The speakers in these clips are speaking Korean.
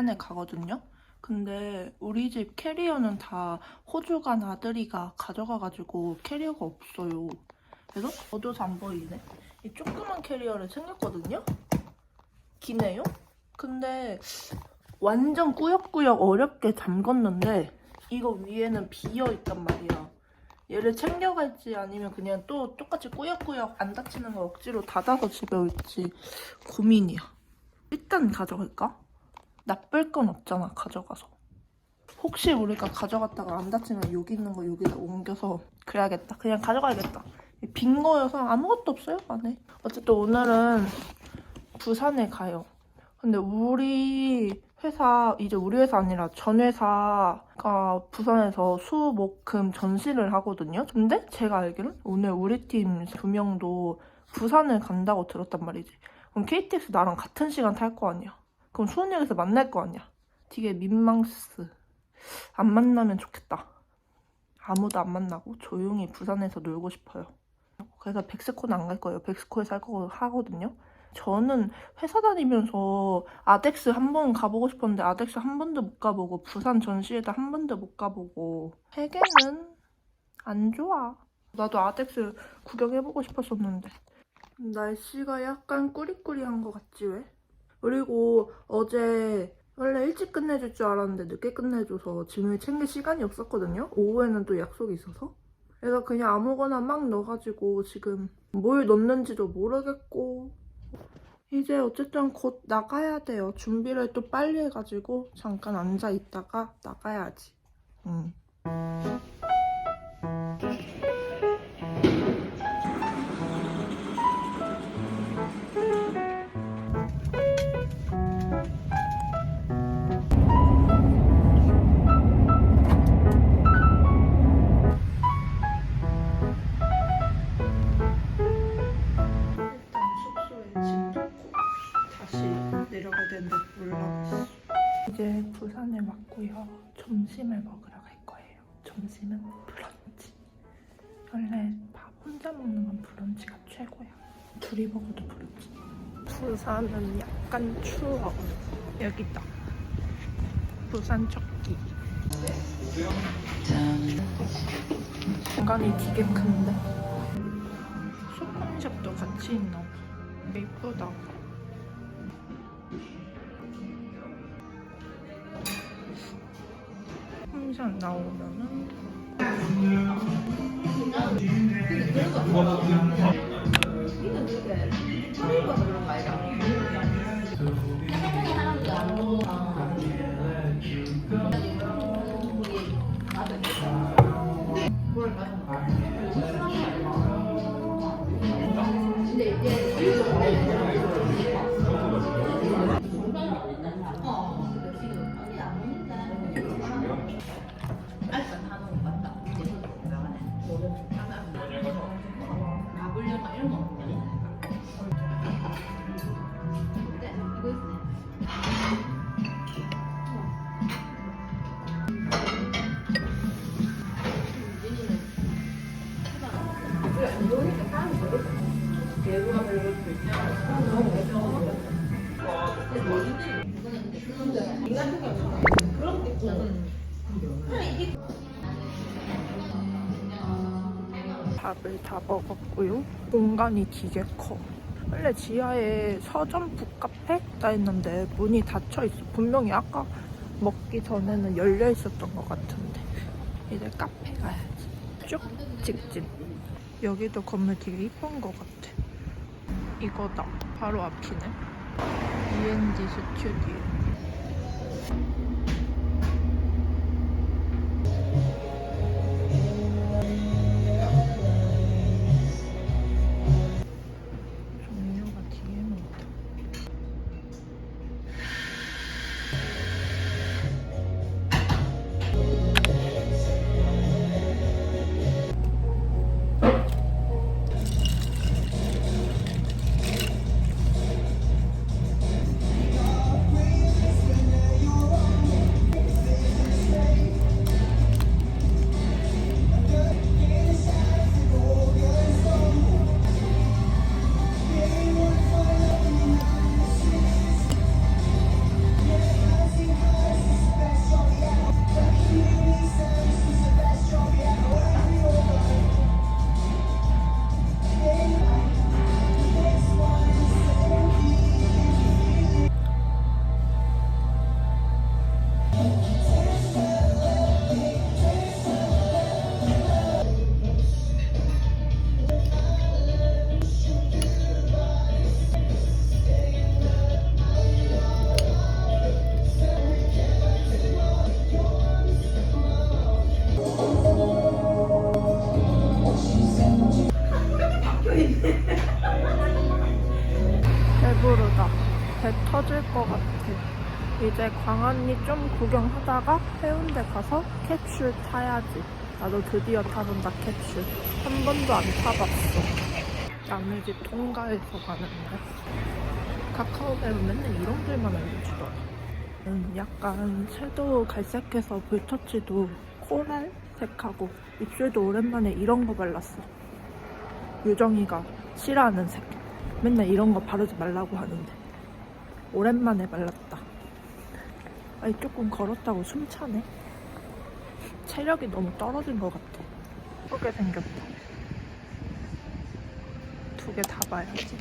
부산에 가거든요. 근데 우리 집 캐리어는 다 호주 간 아들이가 가져가가지고 캐리어가 없어요. 그래서 어두워서 안 보이네. 이 조그만 캐리어를 챙겼거든요. 기네요. 근데 완전 꾸역꾸역 어렵게 잠궜는데 이거 위에는 비어 있단 말이야. 얘를 챙겨갈지 아니면 그냥 또 똑같이 꾸역꾸역 안 다치는 거 억지로 닫아서 집에 올지 고민이야. 일단 가져갈까? 나쁠 건 없잖아 가져가서. 혹시 우리가 가져갔다가 안 다치면 여기 있는 거 여기다 옮겨서 그래야겠다. 그냥 가져가야겠다. 빈 거여서 아무것도 없어요 안에. 어쨌든 오늘은 부산에 가요. 근데 우리 회사 이제 우리 회사 아니라 전 회사가 부산에서 수, 목, 금 전시를 하거든요. 근데 제가 알기로는 오늘 우리 팀 두 명도 부산을 간다고 들었단 말이지. 그럼 KTX 나랑 같은 시간 탈 거 아니야. 그럼 수원역에서 만날 거 아니야. 되게 민망스. 안 만나면 좋겠다. 아무도 안 만나고 조용히 부산에서 놀고 싶어요. 그래서 백스코는 안 갈 거예요. 백스코에서 할거 하거든요. 저는 회사 다니면서 아덱스 한 번 가보고 싶었는데 아덱스 한 번도 못 가보고 부산 전시회도 한 번도 못 가보고 세계는 안 좋아. 나도 아덱스 구경해보고 싶었었는데 날씨가 약간 꾸리꾸리한 것 같지 왜? 그리고 어제 원래 일찍 끝내줄 줄 알았는데 늦게 끝내줘서 짐을 챙길 시간이 없었거든요. 오후에는 또 약속이 있어서. 그래서 그냥 아무거나 막 넣어가지고 지금 뭘 넣는지도 모르겠고 이제 어쨌든 곧 나가야 돼요. 준비를 또 빨리 해가지고 잠깐 앉아 있다가 나가야지. 응. 이제 부산에 왔고요. 점심을 먹으러 갈 거예요. 점심은 브런치. 원래 밥 혼자 먹는 건 브런치가 최고야. 둘이 먹어도 브런치. 부산은 약간 추워. 여기다. 부산 척기. 공간이 되게 큰데. 소품샵도 같이 있나 봐. 예쁘다. 홈샵 나오면은 밥을 다 먹었고요. 공간이 되게 커. 원래 지하에 서점 북카페 다 했는데 문이 닫혀 있어. 분명히 아까 먹기 전에는 열려 있었던 것 같은데 이제 카페 가야지. 쭉 직진. 여기도 건물 되게 이쁜 것 같아. 이거다. 바로 앞이네. E&D 스튜디오. 이제 광안리 좀 구경하다가 해운대 가서 캡슐 타야지. 나도 드디어 타본다 캡슐. 한 번도 안 타봤어. 남의 집 통가에서 가는데 카카오맵은 맨날 이런 글만 알려주더라. 음, 약간 섀도우 갈색해서 볼터치도 코랄색하고 입술도 오랜만에 이런 거 발랐어. 유정이가 싫어하는 색. 맨날 이런 거 바르지 말라고 하는데 오랜만에 발랐다. 아니 조금 걸었다고 숨 차네. 체력이 너무 떨어진 것 같아. 예쁘게 생겼다. 두 개 다 봐야지.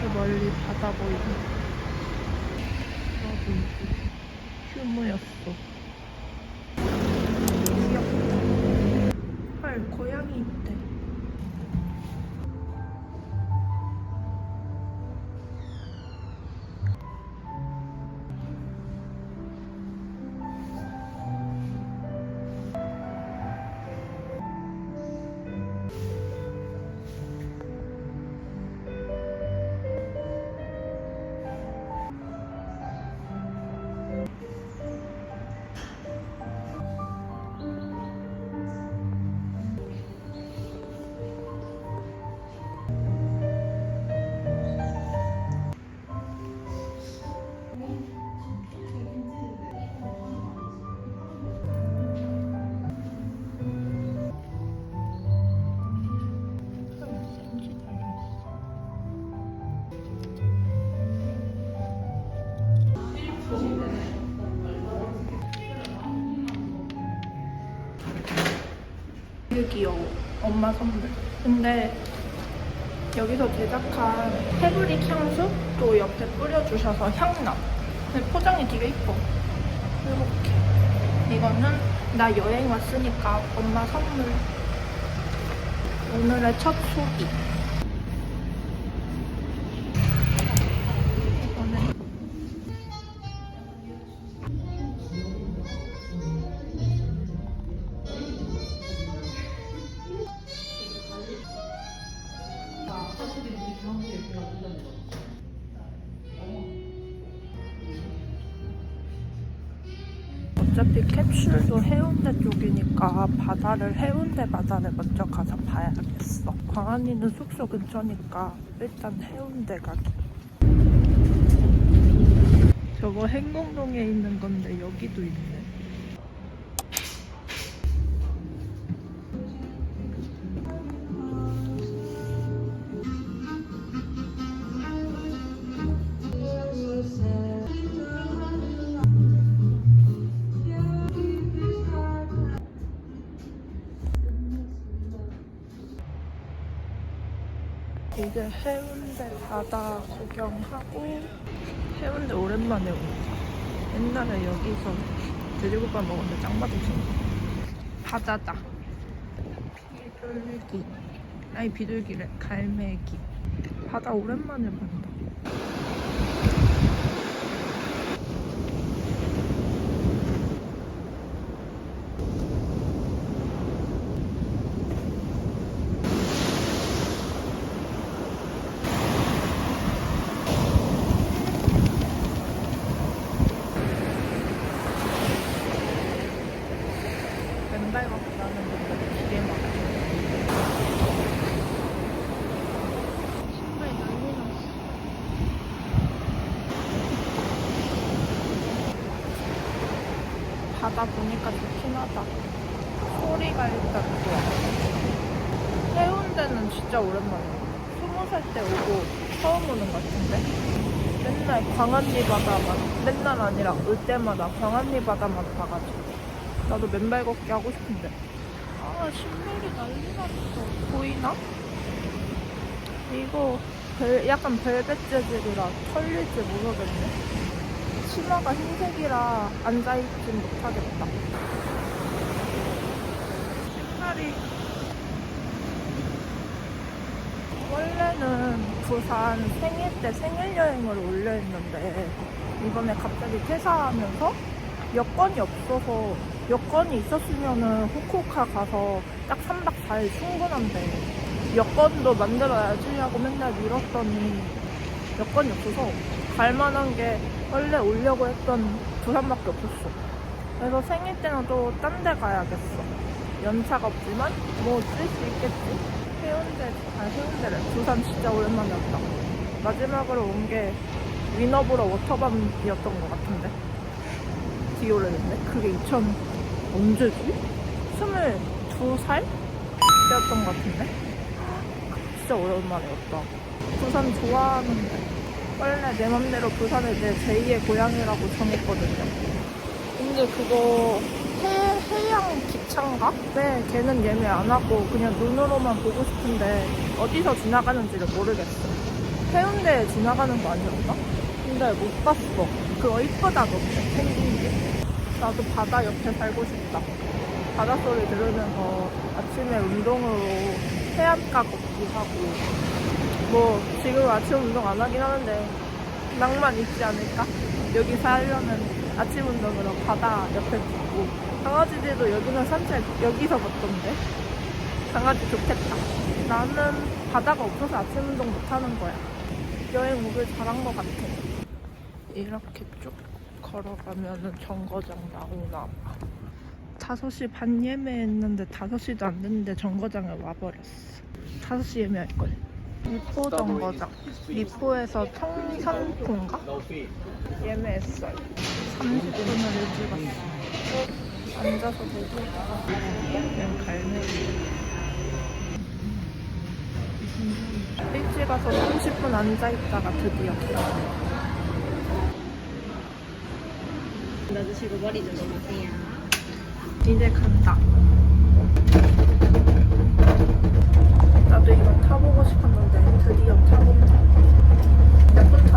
저기 멀리 바다 보이네. 러브 이즈. 휴무였어. 귀여워. 엄마 선물. 근데 여기서 제작한 패브릭 향수 또 옆에 뿌려주셔서 향나. 근데 포장이 되게 이뻐. 이렇게. 이거는 나 여행 왔으니까 엄마 선물. 오늘의 첫 소비. 바다를 해운대 바다를 먼저 가서 봐야겠어. 광안리는 숙소 근처니까 일단 해운대 가기. 저거 행궁동에 있는 건데 여기도 있네. 바다 구경하고 해운대 오랜만에 온다. 옛날에 여기서 돼지국밥 먹었는데 짱 맛있었어. 바다다. 비둘기. 아니 비둘기래. 갈매기. 바다 오랜만에 본다. 맨발 같고 나는 뭔가 되게 많아. 신발 난리 났어. 바다 보니까 좋긴 하다. 소리가 일단 좋아. 해운대는 진짜 오랜만이야. 스무 살 때 오고 처음 오는 것 같은데. 맨날 광안리 바다만, 맨날 아니라 올 때마다 광안리 바다만 봐가지고. 나도 맨발 걷기 하고 싶은데. 아, 신발이 난리 났어. 보이나? 이거 벨- 약간 벨벳 재질이라 털릴지 모르겠네. 치마가 흰색이라 앉아있진 못하겠다. 색깔이 원래는 부산 생일 때 생일 여행을 올려 했는데 이번에 갑자기 퇴사하면서 여권이 없어서 여권이 있었으면은 후쿠오카 가서 딱 3박 4일 충분한데 여권도 만들어야지 하고 맨날 미뤘더니 여건이 없어서 갈 만한 게 원래 오려고 했던 부산밖에 없었어. 그래서 생일 때는 또 딴 데 가야겠어. 연차가 없지만 뭐 쓸 수 있겠지. 해운대, 아 해운대래. 부산 진짜 오랜만에 왔다. 마지막으로 온 게 위너브로 워터밤이었던 것 같은데. 오래됐네. 그게 2000 언제지? 22살? 때였던 것 같은데. 진짜 오랜만에 왔다. 부산 좋아하는데 원래 내 맘대로 부산을 내 제2의 고향이라고 정했거든요. 근데 그거 해, 해양 기차인가? 네, 걔는 예매 안 하고 그냥 눈으로만 보고 싶은데 어디서 지나가는지를 모르겠어. 해운대에 지나가는 거 아니었나? 근데 못 봤어. 그거 이쁘다던데 생긴 게. 나도 바다 옆에 살고 싶다. 바닷소리 들으면서 아침에 운동으로 해안가 걷기 하고 뭐 지금 아침 운동 안 하긴 하는데 낭만 있지 않을까? 여기 살려면 아침 운동으로 바다 옆에 걷고 강아지들도 여기는 산책 여기서 걷던데? 강아지 좋겠다. 나는 바다가 없어서 아침 운동 못 하는 거야. 여행 오길 잘한 것 같아. 이렇게 쭉 걸어가면은 정거장 나오나 봐. 5시 반 예매했는데 5시도 안 됐는데 정거장에 와버렸어. 5시 예매할걸 미포 정거장 미포에서 청산포인가? 예매했어요. 30분을 일찍 왔어 앉아서 보고 그냥 갈매 일찍 와서 30분 앉아있다가 드디어. 넣어주시고 머리 조심하세요. 이제 간다 나도 이거 타보고 싶었는데 드디어 타본다.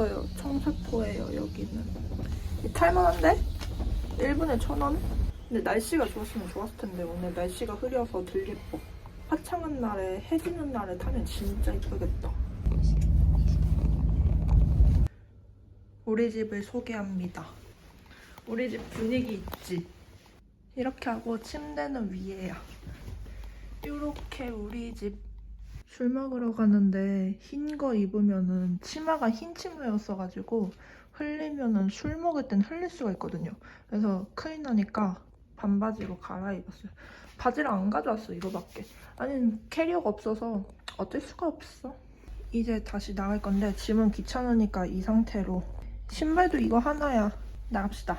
다 왔어요. 청사포예요, 여기는. 탈만한데? 1분에 천 원? 근데 날씨가 좋았으면 좋았을 텐데 오늘 날씨가 흐려서 덜 예뻐. 화창한 날에 해 지는 날에 타면 진짜 이쁘겠다. 우리 집을 소개합니다. 우리 집 분위기 있지? 이렇게 하고 침대는 위에야. 이렇게 우리 집 술 먹으러 가는데 흰 거 입으면은 치마가 흰 치마였어가지고 흘리면은 술 먹을 땐 흘릴 수가 있거든요. 그래서 큰일 나니까 반바지로 갈아입었어요. 바지를 안 가져왔어 이거밖에. 아니 캐리어가 없어서 어쩔 수가 없어. 이제 다시 나갈 건데 짐은 귀찮으니까 이 상태로 신발도 이거 하나야. 나갑시다.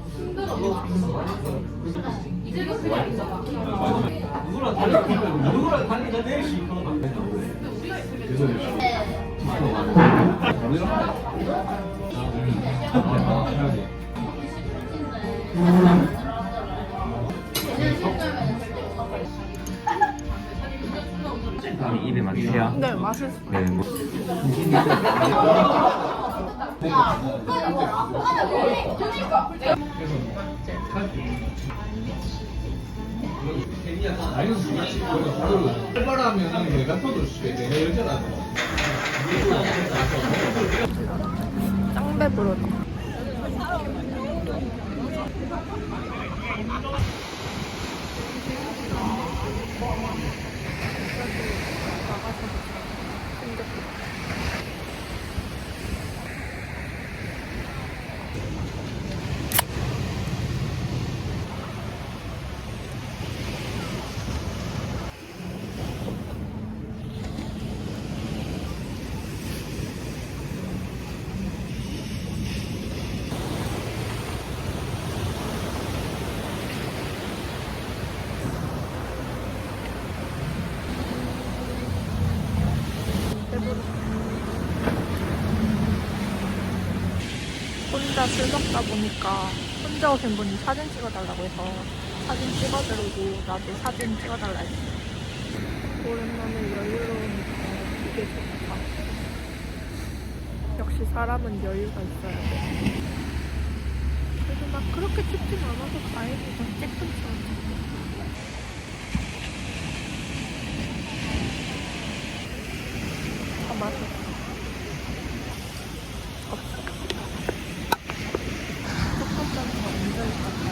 다음에 입에 맞으세요? 네 맛있어. 네, 뭐. 활발하면 내가 있어. 내가 나는 짱 배부르다. 혼자 보니까 혼자 오신 분이 사진 찍어달라고 해서 사진 찍어드리고 나도 사진 찍어달라 했어. 오랜만에 여유로우니까 이게 좋다. 역시 사람은 여유가 있어야 돼. 그래도 막 그렇게 춥진 않아서 다행이다. 쬐끔씩. 다 마셨어. 없어. 똑같다는 거 완전 있다.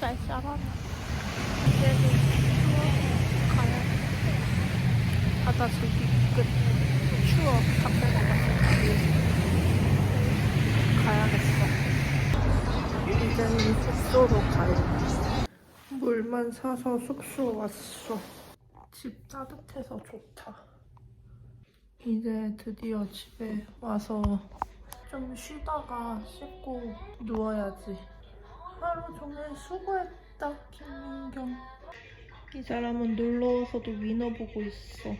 쌀쌀하다. 그래도 추워 이제는 숙소로 가요 물만 사서 숙소 왔어. 집 따뜻해서 좋다. 이제 드디어 집에 와서 좀 쉬다가 씻고 누워야지. 하루 종일 수고했 다 김민경. 이 사람은 놀러 와서도 위너 보고 있어